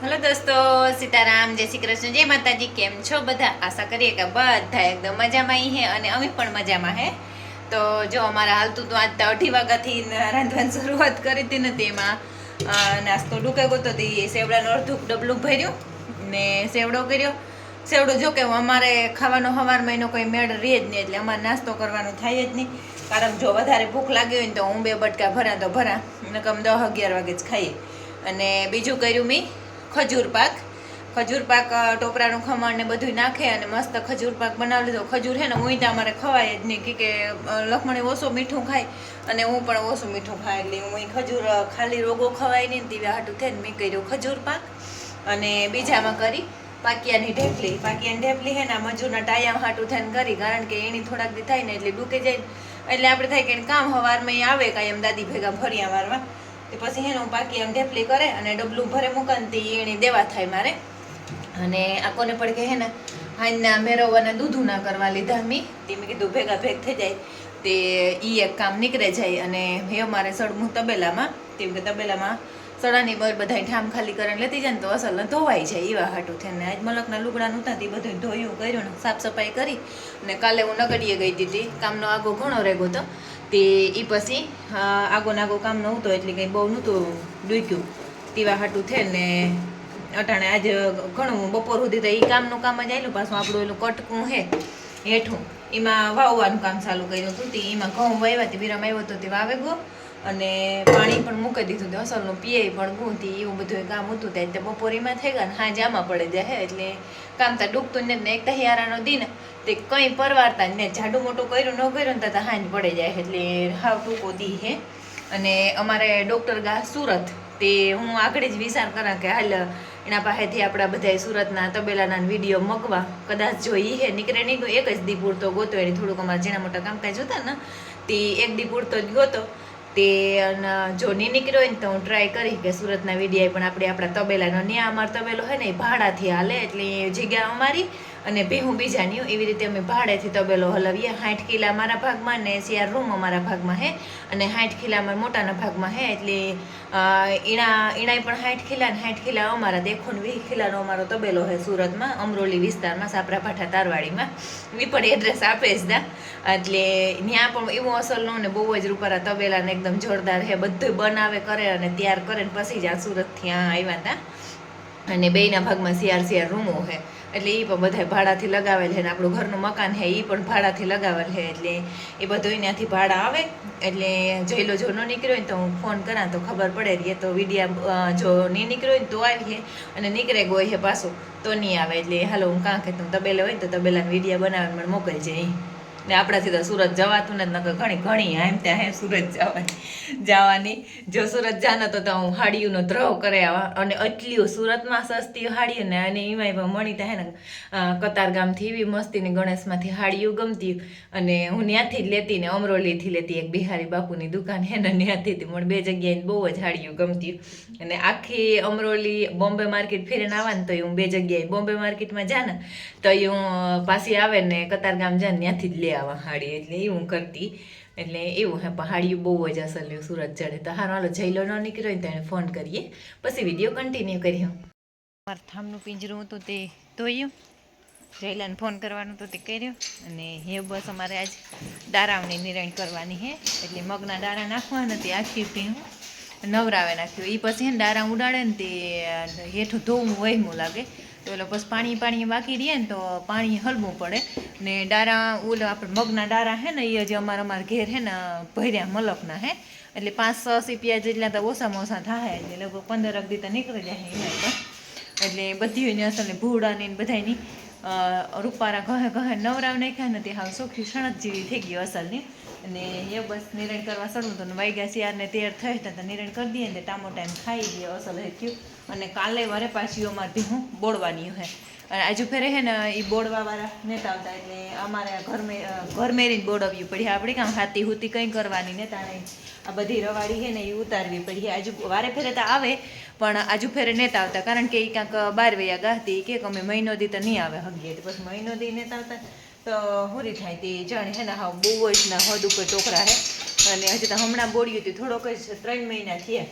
Hello દોસ્તો, સીતારામ, જય શ્રી કૃષ્ણ, જય માતાજી, કેમ છો બધા? આશા કરીએ કે બધા એકદમ મજામાં હે અને અમે પણ મજામાં હે. તો જો અમારા હાલતું તો આજ અઢી વાગ્યાથી રાંધવાની શરૂઆત કરી હતી ને તેમાં. નાસ્તો ડૂકે ગયો તો તે સેવડાનું અડધું ડબલું ભર્યું ને સેવડો કર્યો. સેવડો જો કે અમારે ખાવાનો હવાર મહિનો કોઈ મેળ રહે જ નહીં, એટલે અમારે નાસ્તો કરવાનો થાય જ નહીં. કારણ જો વધારે ભૂખ લાગી હોય ને તો હું બે બટકા ભરા તો ભરા નકમ દસ અગિયાર વાગે જ ખાઈએ. અને બીજું કર્યું મેં? ખજૂર પાક. ખજૂર પાક ટોપરાનું ખમણ ને બધું નાખે અને મસ્ત ખજૂર પાક બનાવી લીધો. ખજૂર હે ને હું તો અમારે ખવાય જ નહીં. કે અ, ઓછું મીઠું ખાય અને હું પણ ઓછું મીઠું ખાય. એટલે હું ખજૂર ખાલી રોગો ખવાય નહીં તેવા હાટું થઈને મેં કર્યું ખજૂર પાક. અને બીજામાં કરી પાકિયાની ઢેપલી. પાકિયાની ઢેપલી હે ને આ મજૂરના ટાયા હાટું થઈને કરી. કારણ કે એની થોડાક દી થાય ને એટલે ડૂકે જાય. એટલે આપણે થાય કે કામ હવારમાં આવે કાંઈ એમ દાદી ભેગા ફર્યા વારવા તે પછી હે હું પાકી એમ ઢેપલી કરે અને ડબલું ભરે મૂકનતી એની દેવા થાય મારે. અને આ કોને કે હે ને હાઈના મેરવવાના દૂધું ના કરવા લીધા મી. તે મેં કીધું ભેગા ભેગ થઈ જાય. તે એ એક કામ નીકળે જાય અને હે અમારે સડમું તબેલામાં. તેમ કે તબેલામાં સડાની બર બધા ઠામ ખાલી કરીને લેતી જાય ને તો અસલ ધોવાઈ જાય એવા હાટું થઈને. આજ મલકના લુગડા નહોતા તે બધું ધોયું, કર્યું ને સાફ સફાઈ કરી. અને કાલે હું નગડીએ ગઈ હતી કામનો આગો ઘણો રેગો હતો તે એ પછી આગો નાગો કામ નહોતો, એટલે કંઈ બહુ નહોતું ડૂક્યું તેવા હાટું ને અટાણે આજે ઘણું બપોર સુધી તો એ કામનું કામ જ આવેલું પાછું આપણું એલું કટકું હે, હેઠું. એમાં વાવવાનું કામ ચાલુ કર્યું હતું, તે એમાં ઘઉં વાવ્યા તે વિરામ આવ્યો હતો તે વાવે ગયો અને પાણી પણ મૂકી દીધું હતું, અસલનું પીએ પણ ગૂંથી, એવું બધું કામ હતું ત્યાં. તે બપોરીમાં થઈ ગયા ને હાજ આમાં પડે જાય એટલે કામ તો ડૂબતું ને એક તહિયારાનો દિન, તે કંઈ પરવારતા ને જાડું મોટું કર્યું ન કર્યું ને તો હાંજ પડે જાય, એટલે હાવ ટૂંકો દી, હે. અને અમારે ડૉક્ટર ગા સુરત, તે હું આગળ જ વિચાર કરા કે હાલ એના પાસેથી આપણા બધા સુરતના તબેલાના વીડિયો મગવા કદાચ જો ઈ, હે. નીકળે નહીં ગયો એક જ દી પૂરતો ગોતો, એને થોડુંક અમારે જેના મોટા કામકાજ હતા ને, તે એક દી પૂરતો જ ગોતો. તે અને જો નહીં નીકળ્યો હોય ને તો હું ટ્રાય કરી કે સુરતના વીડિયો પણ આપણે આપણા તબેલાનો ન્યા, અમારો તબેલો હોય ને એ ભાડાથી હાલે એટલે જગ્યા અમારી. અને ભેહું બીજાની હોય. એવી રીતે અમે ભાડેથી તબેલો હલાવીએ. સાઠ કિલા અમારા ભાગમાં ને શિયાર રૂમ અમારા ભાગમાં હે. અને સાઠ કિલા અમારા મોટાના ભાગમાં હે. એટલે ઈણા, ઈણાય પણ સાઠ કિલા ને સાઠ કિલા અમારા દેખો ને વીસ કિલાનો અમારો તબેલો હે સુરતમાં, અમરોલી વિસ્તારમાં સાપરાભાઠા તારવાડીમાં. વી પણ એડ્રેસ આપે જ દા એટલે ત્યાં પણ એવું નો ને બહુ જ રૂપારા તબેલા ને એકદમ જોરદાર હે. બધું બનાવે, કરે અને તૈયાર કરે ને પછી જ આ સુરતથી આ આવ્યા હતા અને બેયના ભાગમાં શિયાર શિયાર રૂમો છે એટલે એ પણ બધા ભાડાથી લગાવેલ છે ને આપણું ઘરનું મકાન છે એ પણ ભાડાથી લગાવેલ છે, એટલે એ બધું એનાથી ભાડા આવે. એટલે જોઈ લો જો ન નીકળ્યો હોય તો હું ફોન કરા તો ખબર પડે રહીએ તો વિડીયા જો નહીં નીકળ્યો હોય તો આવીએ અને નીકળે ગયો છે પાછું, તો નહીં આવે. એટલે હાલો હું કાં કે તું તબેલા હોય તો તબેલાના વિડીયા બનાવીને મને મોકલજે અહીં ને આપણાથી તો સુરત જવાતું ને નકર ઘણી ઘણી એમ ત્યાં હે સુરત જવાની જવાની. જો સુરત જાને તો હું હાડીઓનો દ્રવ કરે અને એટલી સુરતમાં સસ્તી હાડીઓ ને અને એમાંય પણ મળી ત્યાં ને કતારગામથી એવી મસ્તીની ગણેશમાંથી હાડીઓ ગમતી. અને હું ત્યાંથી જ લેતી ને અમરોલીથી લેતી એક બિહારી બાપુની દુકાન હે ને ત્યાંથી મને બે જગ્યાએ બહુ જ હાડીઓ ગમતી. અને આખી અમરોલી બોમ્બે માર્કેટ ફેરીને આવવાને તો હું બે જગ્યાએ બોમ્બે માર્કેટમાં જા ને તો હું પાછી આવે ને કતારગામ જાને ત્યાંથી જ લે આવા હાડી એટલે એ હું કરતી. એટલે એવું હે, પણ બહુ જ અસર લ્યો સુરત ચડે. તો હારો, હાલો જઈલો ન નીકળ્યો ને તેને ફોન કરીએ. પછી વીડિયો કન્ટિન્યુ કર્યો મારા થામનું પિંજરું હતું તે ધોયું. જયલાને ફોન કરવાનું તો તે કર્યો. અને હે, બસ અમારે આજ દારાવની નિરણ કરવાની હે. એટલે મગના દાણા નાખવાના તે આખી પીણું નવરાવે નાખ્યું. એ પછી ને દારા ઉડાડે ને તે હેઠું ધોવું વહેમું લાગે. તો એટલે પછી પાણી પાણી બાકી રહીએ ને તો પાણી હલવું પડે. ને ડારા, ઓલા આપણે મગના ડારા હે ને એ જે અમારા અમારા ઘેર હે ને, ભર્યા મલકના હે. એટલે પાંચ, છ સીપિયા જેટલા તો ઓછામાં ઓછા થાય એટલે લગભગ પંદર અગદી તો નીકળી જાય એના એટલે બધી હોય ને અસલ ભૂડાની બધાની રૂપારા ઘહે ઘહે નવરાવ નાખ્યા ને તે હાવ સોખી સણત જેવી થઈ ગઈ અસલની અને એ બસ નિરણ કરવા સડવું તો વાગ્યા શિયાળને તેર થઈ તો નિરણ કરી દઈએ ને ટામો ટાઈમ ખાઈ ગયો અસલ હે થયું અને કાલે વારે પાછી અમારે હું બોળવાની હે. અને આજુ ફેરે હે ને એ બોડવાવાળા નેતા આવતા એટલે અમારે આ ઘર મેરી ઘર મેરીને બોડવ્યું પડી આપણે કામ હાથી હુતી કંઈ કરવાની નેતા નહીં આ બધી રવાડી હે ને એ ઉતારવી પડી આજુ વારે ફેરે તો આવે, પણ આજુ ફેરે નેતા આવતા. કારણ કે એ ક્યાંક બાર વયા ગાતી કે અમે મહિનો દી તો નહીં આવે હગીએ. તો પછી મહિનો દી નેતા આવતા. તો હુરી થાય તે જાણે હે ને હા બહુ જ ના હદ ઉપર ટોકરા હે. અને હજી તો હમણાં બોડ્યું હતું. થોડોક જ ત્રણ મહિના થયા.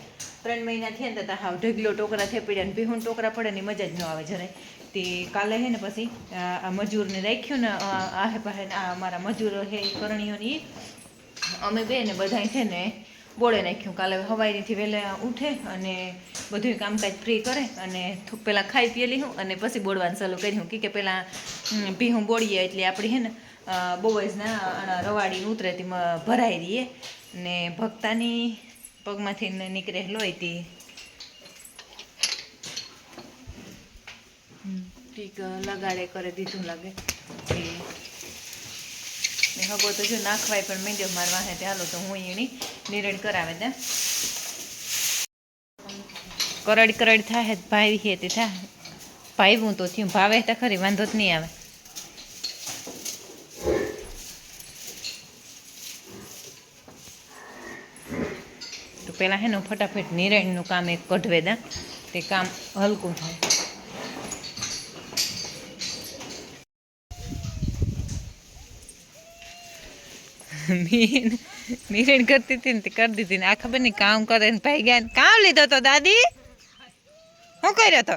ત્રણ મહિના થયા ને તો હાવ ઢગલો ટોકરા થઈ પડ્યા ને ભીહું ટોકરા પડે ને મજા જ ન આવે જરાય. તે કાલે હે ને પછી આ મજૂરને રાખ્યું ને આહે પાસે આ અમારા મજૂરો હે કરણીઓની અમે બે ને બધાય છે ને બોળે નાખ્યું. કાલે હવાઈથી વહેલા ઉઠે અને બધું કામકાજ ફ્રી કરે અને પહેલાં ખાઈ પી લીધું અને પછી બોળવાનું ચાલુ કર્યું કે પહેલાં ભીહું બોળીએ એટલે આપણે હે ને બહુ જ ના રવાડીને ઉતરે તેમાં ભરાઈ રહીએ. ને ભક્તાની પગમાંથી નીકળે લોહી તી ટીક લગાડે, કરે, દીધું લાગે. ને હગો તો જો નાખવાય, પણ માંડ્યો મારવા હે તે તો હું એની નિરણ કરાવે ત્યાં. કરડ કરડ થાય ભાઈ હે તે થાય ભાઈ હું તો થયું, ભાવે તો ખરી, વાંધો જ નહીં આવે. તો પહેલાં હે ને ફટાફટ નિરણનું કામ એક કઢવે દા, તે કામ હલકું થાય. નિરણ કરતી હતી ને કરી દીધી ને. આ ખબર નહીં કામ કરે ને ભાઈ ગયા કામ લીધો તો દાદી? શું કર્યો તો?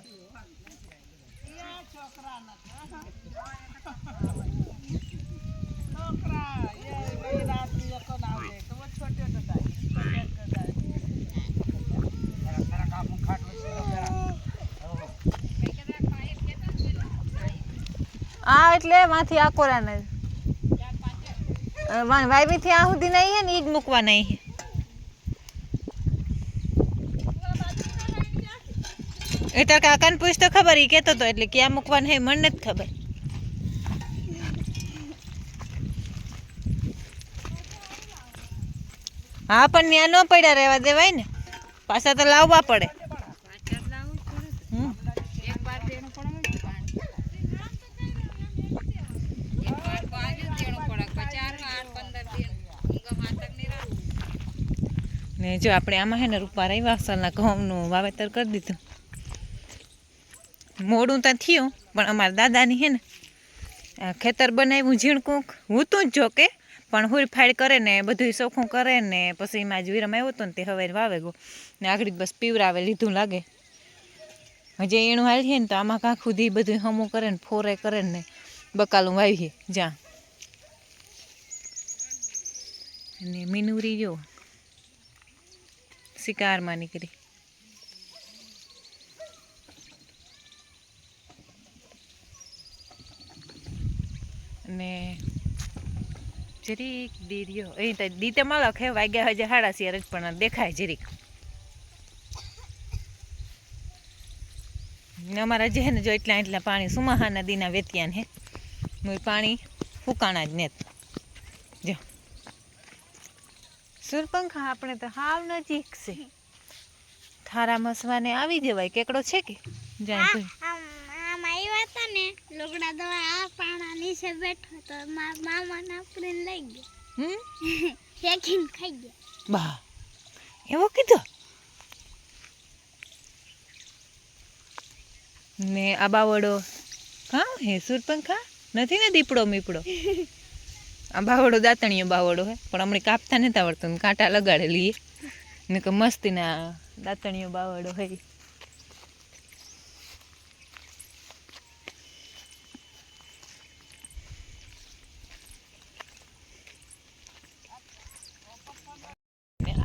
આ એટલે માંથી આ કોરાને. વાયવી થી આ સુધી નહીં હે ને, ઈ જ મૂકવા નહીં એ તો કાકાને પૂછ તો ખબર, ઈ કહેતો તો એટલે ક્યાં મૂકવાનું હે મને નથી ખબર. હા, પણ ત્યાં ન પડ્યા રહેવા દેવાય ને. પાછા તો લાવવા પડે. ને જો આપણે આમાં હે ને રૂપા રહી વાસણના ઘઉંનું વાવેતર કરી દીધું. મોડું તો થયું, પણ અમારા દાદાની હે ને ખેતર બનાવ્યું ઝીણકું હું તું જ જો કે પણ હુરફાડ કરે ને બધું ચોખ્ખું કરે ને, પછી એમાં જ વિરમ આવ્યો હતો ને તે હવે વાવે ગયો. ને આગળ બસ પીવરાવે લીધું લાગે. હજી એણું હાલીએ ને તો આમાં કાંક સુધી બધું હમું કરે ને, ફોરે કરે ને, બકાલું વાવીએ. જ્યાં અને મીનુરી જો. શિકારમાં નીકળી અને જરીક દીર્યો, એ તો દીતે મળો ખે વાગ્યા હજે હાડા સિયાર પણ દેખાય જરીક. અમારા જે ને જો એટલા એટલા પાણી સુમાહા નદીના વેતિયાન હે. પાણી ફૂકાણા જ નેત. જો. સુરપંખા આપણે તો હાવ નજીક છે. થારા મસવાને આવી જવાય કેકડો છે કે? જાય તો. આમ આમ આવ્યા હતા ને લોગડા દવા આ પાણા નીચે બેઠો તો મારા મામાને લઈ ગયો. હમ? ફેંકીને ખાઈ ગયા. બા એવો કીધો? ને આ બાવડો હા હે સુરપંખા? નથી ને દીપડો મીપડો આ બાવડો દાંતણીયો બાવડો હે, પણ હમણાં કાપતા નતા આવડતું કાંટા લગાડે લઈએ ને કે મસ્તીના દાંતણીયો બાવડો હોય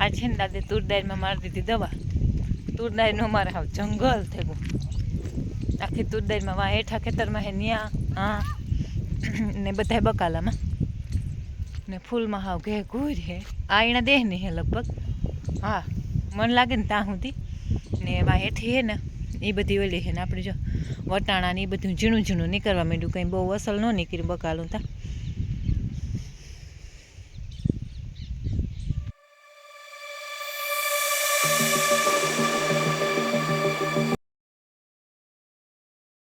આ છે ને દાદે તુરદારીમાં મારી દીધી દવા. તુરદારનો મારે હાવ જંગલ થઈ ગયું આખી તુરદારીમાં વા હેઠા ખેતરમાં હે ન્યા, હા. ને બધાય બકાલામાં. ને ફૂલમાં હાવ ઘે ઘૂર હે. આ એના દેહ નહીં હે લગભગ. હા, મન લાગે ને ત્યાં સુધી. ને વા હેઠી હે ને, એ બધી ઓલી હે ને આપણે જો વટાણા ને એ બધું ઝીણું ઝીણું નીકળવા માંડ્યું. કંઈ બહુ અસલ ન નીકળ્યું બકાલું તા